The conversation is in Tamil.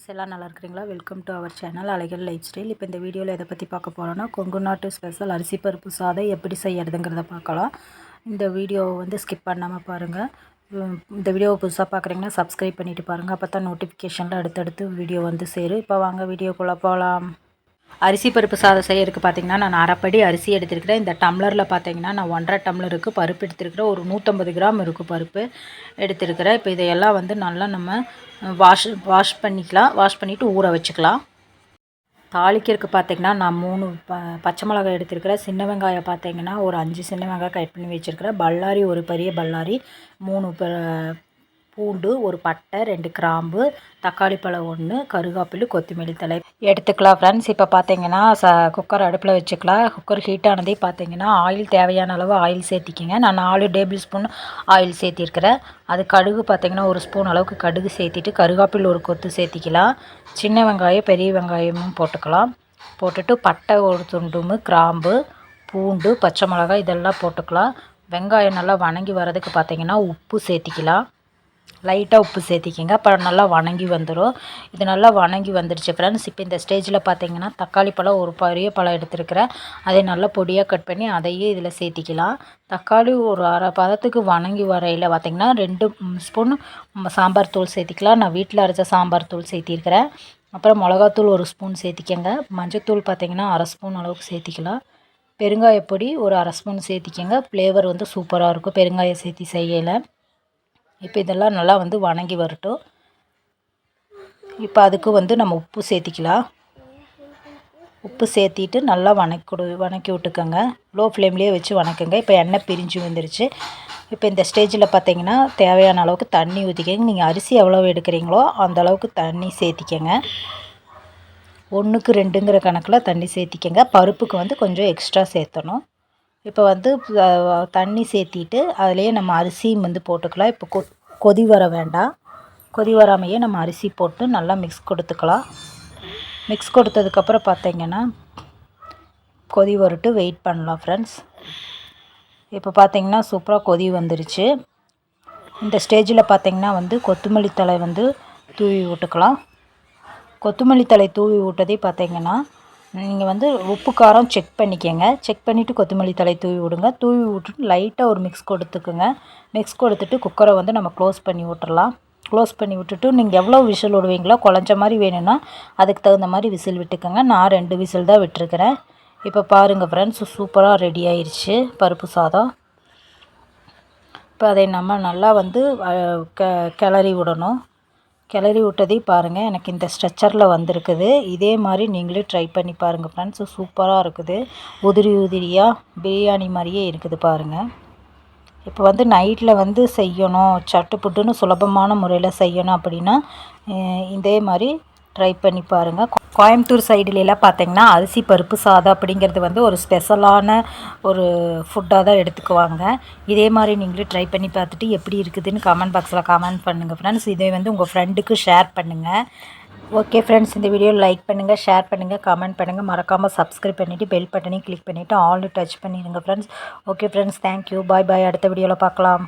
ஃப்ரெண்ட்ஸ் எல்லாம் நல்லா இருக்கிறீங்களா? Welcome to our channel Alaigal lifestyle இப்போ இந்த வீடியோவில் எதை பற்றி பார்க்க போகிறோன்னா கொங்கு நாட்டு ஸ்பெஷல் அரிசி பருப்பு சாதம் எப்படி செய்யறதுங்கிறத பார்க்கலாம். இந்த வீடியோவை வந்து ஸ்கிப் பண்ணாமல் பாருங்கள் இந்த வீடியோவை புதுசாக பார்க்குறீங்கன்னா சப்ஸ்கிரைப் பண்ணிவிட்டு பாருங்கள் அப்போ தான் நோட்டிஃபிகேஷனில் அடுத்தடுத்து வீடியோ வந்து சேரும். இப்போ வாங்க வீடியோக்குள்ளே போகலாம் அரிசி பருப்பு சாதம் செய்யறதுக்கு பார்த்திங்கன்னா நான் அரைப்படி அரிசி எடுத்திருக்கிறேன். இந்த டம்ளரில் பார்த்தீங்கன்னா நான் ஒன்றரை டம்ளருக்கு பருப்பு எடுத்திருக்கிறேன். ஒரு நூற்றம்பது கிராம் இருக்கும் பருப்பு எடுத்திருக்கிறேன். இப்போ இதையெல்லாம் வந்து நல்லா நம்ம வாஷ் வாஷ் பண்ணிக்கலாம். வாஷ் பண்ணிவிட்டு ஊற வச்சுக்கலாம். தாளிக்கிறதுக்கு பார்த்தீங்கன்னா நான் மூணு ப பச்சை மிளகாய் எடுத்திருக்கிறேன். சின்ன வெங்காயம் பார்த்திங்கன்னா ஒரு அஞ்சு சின்ன வெங்காயம் கட் பண்ணி வச்சுருக்கிறேன். பல்லாரி ஒரு பெரிய பல்லாரி மூணு ப- பூண்டு ஒரு பட்டை ரெண்டு கிராம்பு தக்காளி பழம் ஒன்று கருகாப்பில் கொத்தமல்லி தழை. எடுத்துக்கலாம் ஃப்ரெண்ட்ஸ் இப்போ பார்த்தீங்கன்னா ச குக்கர் அடுப்பில் வச்சுக்கலாம். குக்கர் ஹீட் ஆனதே பார்த்தீங்கன்னா ஆயில் தேவையான அளவு ஆயில் சேர்த்திக்கிங்க. நான் நாலு டேபிள் ஸ்பூன் ஆயில் சேர்த்திருக்கிறேன். அது கடுகு பார்த்தீங்கன்னா ஒரு ஸ்பூன் அளவுக்கு கடுகு சேர்த்திட்டு கருகாப்பில் ஒரு கொத்து சேர்த்திக்கலாம். சின்ன வெங்காயம் பெரிய வெங்காயமும் போட்டுக்கலாம். போட்டுட்டு பட்டை ஒரு துண்டும் கிராம்பு பூண்டு பச்சை மிளகாய் இதெல்லாம் போட்டுக்கலாம். வெங்காயம் நல்லா வணங்கி வரதுக்கு பார்த்தீங்கன்னா உப்பு சேர்த்திக்கலாம். லைட்டாக உப்பு சேர்த்திக்கிங்க. அப்புறம் நல்லா வணங்கி வந்துடும் இது நல்லா வணங்கி வந்துடுச்சு ஃப்ரெண்ட்ஸ் இப்போ இந்த ஸ்டேஜில் பார்த்தீங்கன்னா தக்காளி பழம் ஒரு பெரிய பழம் எடுத்துருக்கிறேன். அதை நல்லா பொடியாக கட் பண்ணி அதையே இதில் சேர்த்திக்கலாம். தக்காளி ஒரு அரை பதத்துக்கு வணங்கி வரையில் பார்த்திங்கன்னா ரெண்டு ஸ்பூன் சாம்பார் தூள் சேர்த்திக்கலாம். நான் வீட்டில் அரைச்ச சாம்பார் தூள் சேர்த்திருக்கிறேன். அப்புறம் மிளகாத்தூள் ஒரு ஸ்பூன் சேர்த்திக்கங்க. மஞ்சத்தூள் பார்த்திங்கன்னா அரை ஸ்பூன் அளவுக்கு சேர்த்திக்கலாம். பெருங்காயப்பொடி ஒரு அரை ஸ்பூன் சேர்த்திக்கங்க. ஃப்ளேவர் வந்து சூப்பராக இருக்கும். பெருங்காயம் சேர்த்தி செய்யலை. இப்போ இதெல்லாம் நல்லா வந்து வணங்கி வரட்டும். இப்போ அதுக்கு வந்து நம்ம உப்பு சேர்த்திக்கலாம். உப்பு சேர்த்திட்டு நல்லா வணக்கி கொடு வணக்கி விட்டுக்கோங்க. லோ ஃப்ளேம்லேயே வச்சு வணக்குங்க. இப்போ எண்ணெய் பிரிஞ்சு வந்துருச்சு இப்போ இந்த ஸ்டேஜில் பார்த்தீங்கன்னா தேவையான அளவுக்கு தண்ணி ஊற்றிக்கங்க நீங்கள் அரிசி எவ்வளோ எடுக்கிறீங்களோ அந்த அளவுக்கு தண்ணி சேர்த்திக்கங்க. ஒன்றுக்கு ரெண்டுங்கிற கணக்கில் தண்ணி சேர்த்திக்கங்க. பருப்புக்கு வந்து கொஞ்சம் எக்ஸ்ட்ரா சேர்த்தணும். இப்போ வந்து தண்ணி சேர்த்திட்டு அதுலேயே நம்ம அரிசியும் வந்து போட்டுக்கலாம். இப்போ கொ கொதி வர வேண்டாம். கொதி வராமையே நம்ம அரிசி போட்டு நல்லா மிக்ஸ் கொடுத்துக்கலாம். மிக்ஸ் கொடுத்ததுக்கப்புறம் பார்த்தீங்கன்னா கொதி வரட்டு வெயிட் பண்ணலாம் ஃப்ரெண்ட்ஸ் இப்போ பார்த்தீங்கன்னா சூப்பராக கொதி வந்துருச்சு. இந்த ஸ்டேஜில் பார்த்தீங்கன்னா வந்து கொத்தமல்லி தழை வந்து தூவி விட்டுக்கலாம். கொத்தமல்லி தழை தூவி விட்டதே பார்த்தீங்கன்னா நீங்கள் வந்து உப்பு காரம் செக் பண்ணிக்கோங்க. செக் பண்ணிவிட்டு கொத்தமல்லி தலை தூவி விடுங்க. தூவி விட்டுட்டு லைட்டாக ஒரு மிக்ஸ் கொடுத்துக்குங்க. மிக்ஸ் கொடுத்துட்டு குக்கரை வந்து நம்ம க்ளோஸ் பண்ணி விட்டுறலாம். க்ளோஸ் பண்ணி விட்டுட்டு நீங்கள் எவ்வளோ விசில் விடுவீங்களோ குழஞ்ச மாதிரி வேணும்னா அதுக்கு தகுந்த மாதிரி விசில் விட்டுக்கோங்க. நான் ரெண்டு விசில் தான் விட்டுருக்கிறேன். இப்போ பாருங்கள் ஃப்ரெண்ட்ஸ் சூப்பராக ரெடி ஆயிடுச்சு பருப்பு சாதம். இப்போ அதை நம்ம நல்லா வந்து க கிளறி விடணும். கிளறி விட்டதே பாருங்கள் எனக்கு இந்த ஸ்ட்ரெச்சரில் வந்திருக்குது. இதே மாதிரி நீங்களே ட்ரை பண்ணி பாருங்கள் ஃப்ரெண்ட்ஸ் சூப்பராக இருக்குது. உதிரி உதிரியாக பிரியாணி மாதிரியே இருக்குது பாருங்கள் இப்போ வந்து நைட்டில் வந்து செய்யணும். சட்டுப்புட்டுன்னு சுலபமான முறையில் செய்யணும் அப்படின்னா இதே மாதிரி ட்ரை பண்ணி பாருங்கள் கோயம்புத்தூர் சைடுலலாம் பார்த்தீங்கன்னா அரிசி பருப்பு சாதம் அப்படிங்கிறது வந்து ஒரு ஸ்பெஷலான ஒரு ஃபுட்டாக தான் எடுத்துக்குவாங்க. இதே மாதிரி நீங்களும் ட்ரை பண்ணி பார்த்துட்டு எப்படி இருக்குதுன்னு கமெண்ட் பாக்ஸில் கமெண்ட் பண்ணுங்கள் ஃப்ரெண்ட்ஸ் இதே வந்து உங்கள் ஃப்ரெண்டுக்கு ஷேர் பண்ணுங்கள் ஓகே ஃப்ரெண்ட்ஸ் இந்த வீடியோ லைக் பண்ணுங்கள் ஷேர் பண்ணுங்கள் கமெண்ட் பண்ணுங்கள் மறக்காமல் சப்ஸ்கிரைப் பண்ணிவிட்டு பெல் பட்டனையும் கிளிக் பண்ணிவிட்டு ஆல் டச் பண்ணிடுங்க friends okay friends thank you bye bye அடுத்த வீடியோவில் பார்க்கலாம்.